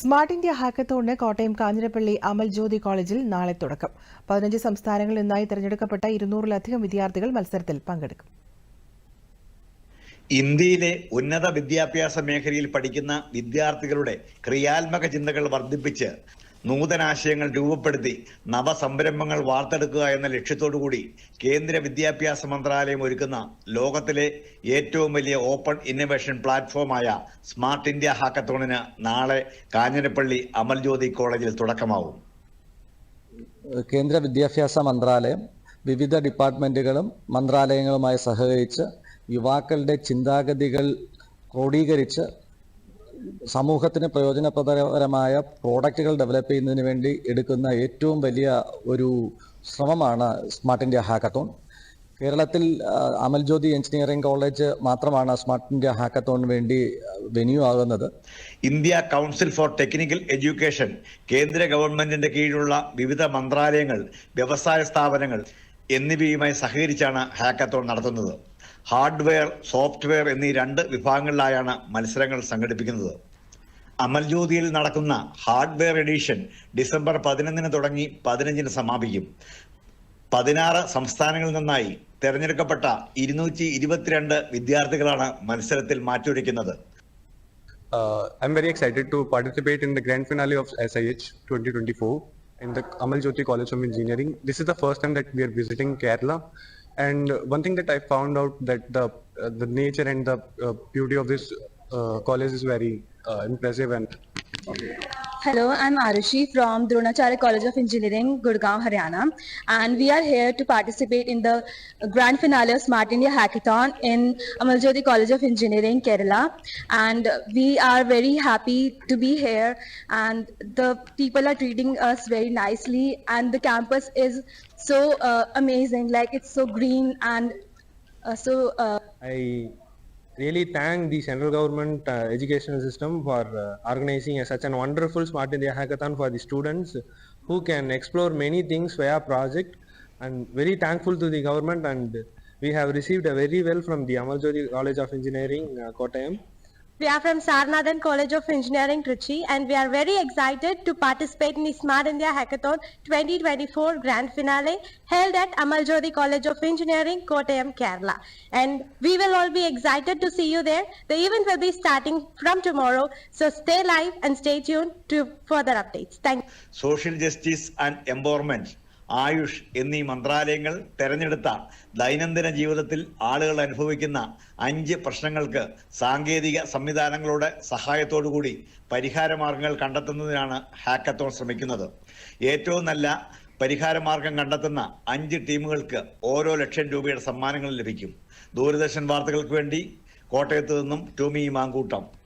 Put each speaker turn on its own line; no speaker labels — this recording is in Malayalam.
സ്മാർട്ട് ഇന്ത്യ ഹാക്കത്തോണിന് കോട്ടയം കാഞ്ഞിരപ്പള്ളി അമൽ ജ്യോതി കോളേജിൽ നാളെ തുടക്കം. പതിനഞ്ച് സംസ്ഥാനങ്ങളിൽ നിന്നായി തെരഞ്ഞെടുക്കപ്പെട്ട ഇരുന്നൂറിലധികം വിദ്യാർത്ഥികൾ മത്സരത്തിൽ പങ്കെടുക്കും.
ഇന്ത്യയിലെ ഉന്നത വിദ്യാഭ്യാസ മേഖലയിൽ പഠിക്കുന്ന വിദ്യാർത്ഥികളുടെ ക്രിയാത്മക ചിന്തകൾ വർദ്ധിപ്പിച്ച് നൂതനാശയങ്ങൾ രൂപപ്പെടുത്തി നവസംരംഭങ്ങൾ വാർത്തെടുക്കുക എന്ന ലക്ഷ്യത്തോടുകൂടി കേന്ദ്ര വിദ്യാഭ്യാസ മന്ത്രാലയം ഒരുക്കുന്ന ലോകത്തിലെ ഏറ്റവും വലിയ ഓപ്പൺ ഇന്നവേഷൻ പ്ലാറ്റ്ഫോമായ സ്മാർട്ട് ഇന്ത്യ ഹാക്കത്തോണിന് നാളെ കാഞ്ഞിരപ്പള്ളി അമൽജ്യോതി കോളേജിൽ തുടക്കമാവും.
കേന്ദ്ര വിദ്യാഭ്യാസ മന്ത്രാലയം വിവിധ ഡിപ്പാർട്ട്മെന്റുകളും മന്ത്രാലയങ്ങളുമായി സഹകരിച്ച് യുവാക്കളുടെ ചിന്താഗതികൾ ക്രോഡീകരിച്ച് സമൂഹത്തിന് പ്രയോജനപ്രദപരമായ പ്രോഡക്റ്റുകൾ ഡെവലപ്പ് ചെയ്യുന്നതിന് വേണ്ടി എടുക്കുന്ന ഏറ്റവും വലിയ ഒരു ശ്രമമാണ് സ്മാർട്ട് ഇന്ത്യ ഹാക്കത്തോൺ. കേരളത്തിൽ അമൽ ജ്യോതി എഞ്ചിനീയറിംഗ് കോളേജ് മാത്രമാണ് സ്മാർട്ട് ഇന്ത്യ ഹാക്കത്തോണിന് വേണ്ടി വെന്യൂ ആകുന്നത്.
India council for technical education കേന്ദ്ര ഗവൺമെന്റിന്റെ കീഴിലുള്ള വിവിധ മന്ത്രാലയങ്ങൾ വ്യവസായ സ്ഥാപനങ്ങൾ എന്നിവയുമായി സഹകരിച്ചാണ് ഹാക്കത്തോൺ നടത്തുന്നത്. ഹാർഡ്വെയർ സോഫ്റ്റ്വെയർ എന്നീ രണ്ട് വിഭാഗങ്ങളിലായാണ് മത്സരങ്ങൾ സംഘടിപ്പിക്കുന്നത്. അമൽജ്യോതിയിൽ നടക്കുന്ന ഹാർഡ്വെയർ എഡിഷൻ ഡിസംബർ പതിനൊന്നിന് തുടങ്ങി പതിനഞ്ചിന് സമാപിക്കും. പതിനാറ് സംസ്ഥാനങ്ങളിൽ നിന്നായി തെരഞ്ഞെടുക്കപ്പെട്ട ഇരുന്നൂറ്റി ഇരുപത്തിരണ്ട് വിദ്യാർത്ഥികളാണ് മത്സരത്തിൽ മാറ്റുരയ്ക്കുന്നത്
Uh, I'm very excited to participate in the grand finale of SIH 2024 in the Amal Jyoti College of Engineering. This is the first time that we are visiting Kerala, and one thing that I found out that the uh, the nature and the uh, beauty of this uh, college is very uh, impressive and
Hello, I'm Arushi from Dronacharya College of Engineering, Gurgaon, Haryana, and we are here to participate in the grand finale of Smart India Hackathon in Amaljyoti College of Engineering, Kerala. And we are very happy to be here, and the people are treating us very nicely, and the campus is so uh, amazing. Like it's so green and uh, so. Uh,
I really thank the central government uh, educational system for uh, organizing a, such an wonderful Smart India hackathon for the students who can explore many things via project and very thankful to the government and we have received a very well from the Amal Jyoti College of Engineering, uh, Kottayam.
We are from Sarnathan College of Engineering, Trichy, and we are very excited to participate in the Smart India Hackathon 2024 Grand Finale held at Amal Jodi College of Engineering, Kottayam, Kerala. And we will all be excited to see you there. The event will be starting from tomorrow, so stay live and stay tuned to further updates. Thank you.
Social justice and empowerment Ayush എന്നീ മന്ത്രാലയങ്ങൾ തെരഞ്ഞെടുത്ത ദൈനംദിന ജീവിതത്തിൽ ആളുകൾ അനുഭവിക്കുന്ന അഞ്ച് പ്രശ്നങ്ങൾക്ക് സാങ്കേതിക സംവിധാനങ്ങളുടെ സഹായത്തോടുകൂടി പരിഹാരമാർഗങ്ങൾ കണ്ടെത്തുന്നതിനാണ് ഹാക്കത്തോൺ ശ്രമിക്കുന്നത്. ഏറ്റവും നല്ല പരിഹാരമാർഗം കണ്ടെത്തുന്ന അഞ്ച് ടീമുകൾക്ക് ഓരോ ലക്ഷം രൂപയുടെ സമ്മാനങ്ങൾ ലഭിക്കും. ദൂരദർശൻ വാർത്തകൾക്ക് വേണ്ടി കോട്ടയത്ത് നിന്നും ടോമി മാങ്കൂട്ടം.